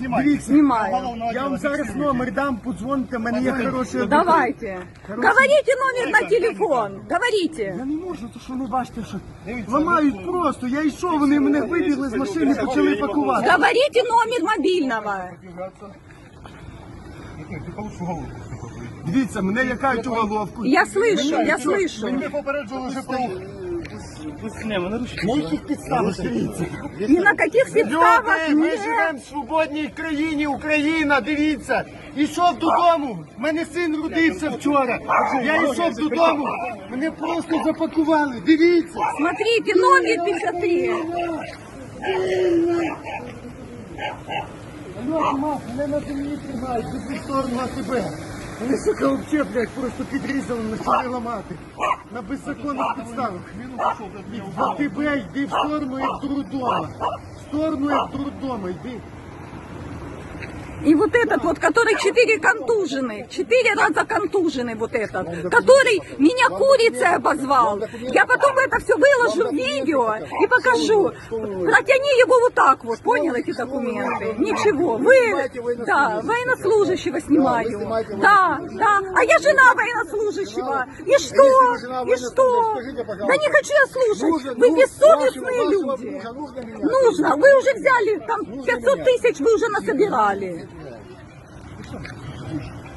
Дивіться, Снимаю. я вам зараз номер дам, подзвоните, в мене є хороший адвокат. Давайте. Говорите номер на телефон. Говорите. Я не можу, то що не бачите, що ламають просто. Я йшов, вони мене вибігли з машини, почали пакувати. Говорите номер мобильного. Дивіться, мене лякають уголовку. Я слышу, я слышу. Мене попереджували вже про... На яких підставах дивіться? Ни на каких підставах Люди, ми живемо в свободній країні, Україна, дивіться. Ішов додому, мене син родився вчора. Я йшов додому, мене просто запакували. Дивіться. Смотрите, номер 53. Алло, мав, мене на землі тримають, безпідставно тебе. Вони, сука, вообще, блядь, просто підрізали, почали ламати. На беззаконних підставах. За тебе йди в сторону, як дурдома. В сторону, як дурдома, йди. И вот этот вот, который четыре контужены, четыре раза контужены вот этот, который меня курицей обозвал. Я потом это все выложу в видео и покажу. Протяни его вот так вот, понял эти документы? Ничего, вы, да, военнослужащего снимаю. Да, да, а я жена военнослужащего. И что? И что? Да не хочу я слушать. Вы бессовестные люди. Нужно. Вы уже взяли там 500 тысяч, вы уже насобирали. Thank.